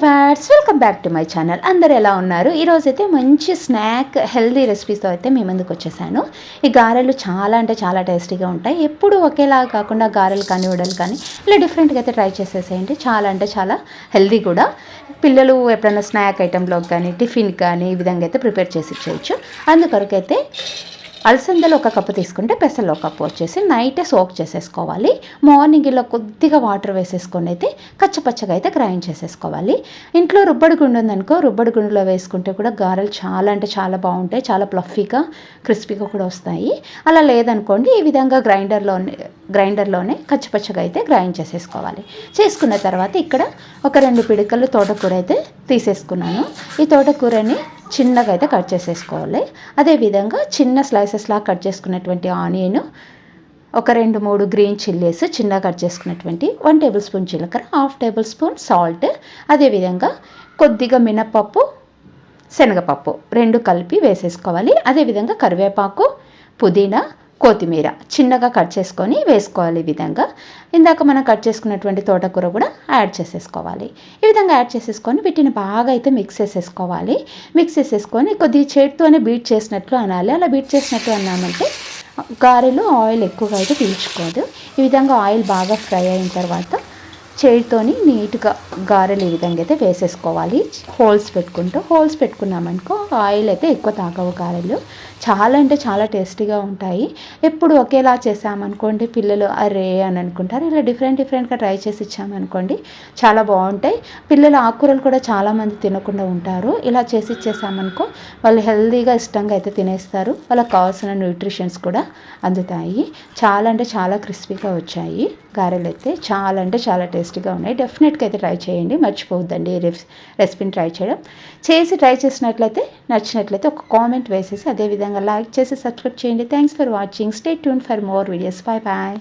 Fats welcome back to my channel అందరు ఎలా ఉన్నారు? ఈరోజైతే మంచి స్నాక్ హెల్దీ రెసిపీస్తో అయితే మీ ముందుకు వచ్చేసాను. ఈ గారెలు చాలా అంటే చాలా టేస్టీగా ఉంటాయి. ఎప్పుడు ఒకేలా కాకుండా గారెలు కానీ ఉడలు కానీ ఇలా డిఫరెంట్గా అయితే ట్రై చేసేసేయండి. చాలా అంటే చాలా హెల్దీ కూడా. పిల్లలు ఎప్పుడైనా స్నాక్ ఐటెంలో కానీ టిఫిన్ కానీ ఈ విధంగా అయితే ప్రిపేర్ చేసి ఇచ్చేయచ్చు. అందుకొరకైతే అలసందలు ఒక కప్పు తీసుకుంటే పెసలు ఒక కప్పు వచ్చేసి నైటే సోక్ చేసేసుకోవాలి. మార్నింగ్ ఇలా కొద్దిగా వాటర్ వేసేసుకొని అయితే కచ్చపచ్చగా అయితే గ్రైండ్ చేసేసుకోవాలి. ఇంట్లో రుబ్బడి గుండు ఉందనుకో రుబ్బడి గుండులో వేసుకుంటే కూడా గారెలు చాలా అంటే చాలా బాగుంటాయి చాలా ప్లఫీగా క్రిస్పీగా కూడా వస్తాయి. అలా లేదనుకోండి ఈ విధంగా గ్రైండర్లోనే గ్రైండర్లోనే కచ్చపచ్చగా అయితే గ్రైండ్ చేసేసుకోవాలి. చేసుకున్న తర్వాత ఇక్కడ ఒక రెండు పిడికలు తోటకూర అయితే తీసేసుకున్నాను. ఈ తోటకూరని చిన్నగా అయితే కట్ చేసేసుకోవాలి. అదేవిధంగా చిన్న స్లైసెస్లా కట్ చేసుకున్నటువంటి ఆనియన్ ఒక రెండు మూడు గ్రీన్ చిల్లీస్ చిన్నగా కట్ చేసుకున్నటువంటి వన్ టేబుల్ స్పూన్ జీలకర్ర హాఫ్ టేబుల్ స్పూన్ సాల్ట్ అదేవిధంగా కొద్దిగా మినపప్పు శనగపప్పు రెండు కలిపి వేసేసుకోవాలి. అదేవిధంగా కరివేపాకు పుదీనా కొత్తిమీర చిన్నగా కట్ చేసుకొని వేసుకోవాలి ఈ విధంగా. ఇందాక మనం కట్ చేసుకున్నటువంటి తోటకూర కూడా యాడ్ చేసేసుకోవాలి. ఈ విధంగా యాడ్ చేసేసుకొని వీటిని బాగా అయితే మిక్స్ చేసేసుకోవాలి. మిక్స్ చేసేసుకొని కొద్దిగా చేతితోనే బీట్ చేసినట్లు అనాలి. అలా బీట్ చేసినట్లు అన్నామంటే గారెలు ఆయిల్ ఎక్కువగా అయితే పీల్చుకోదు. ఈ విధంగా ఆయిల్ బాగా ఫ్రై అయిన తర్వాత చేయితోని నీట్గా గారెలు ఈ విధంగా అయితే వేసేసుకోవాలి. హోల్స్ పెట్టుకుంటూ హోల్స్ పెట్టుకున్నామనుకో ఆయిల్ అయితే ఎక్కువ తాగవు గారెలు. చాలా అంటే చాలా టేస్టీగా ఉంటాయి. ఎప్పుడు ఒకేలా చేసామనుకోండి పిల్లలు అరే అని అనుకుంటారు. ఇలా డిఫరెంట్ డిఫరెంట్గా ట్రై చేసి ఇచ్చామనుకోండి చాలా బాగుంటాయి. పిల్లలు ఆకుకూరలు కూడా చాలామంది తినకుండా ఉంటారు. ఇలా చేసి ఇచ్చేసామనుకో వాళ్ళు హెల్తీగా ఇష్టంగా అయితే తినేస్తారు. వాళ్ళకి కావాల్సిన న్యూట్రిషన్స్ కూడా అందుతాయి. చాలా అంటే చాలా క్రిస్పీగా వచ్చాయి గారెలు అయితే. చాలా అంటే చాలా టేస్ట్ టేస్టీగా ఉన్నాయి. డెఫినెట్గా అయితే ట్రై చేయండి. మర్చిపోవద్దండి రెసిపీని ట్రై చేయడం. చేసి ట్రై చేసినట్లయితే నచ్చినట్లయితే ఒక కామెంట్ వేసేసి అదేవిధంగా లైక్ చేసి సబ్స్క్రైబ్ చేయండి. Thanks for watching stay tune for more videos bye bye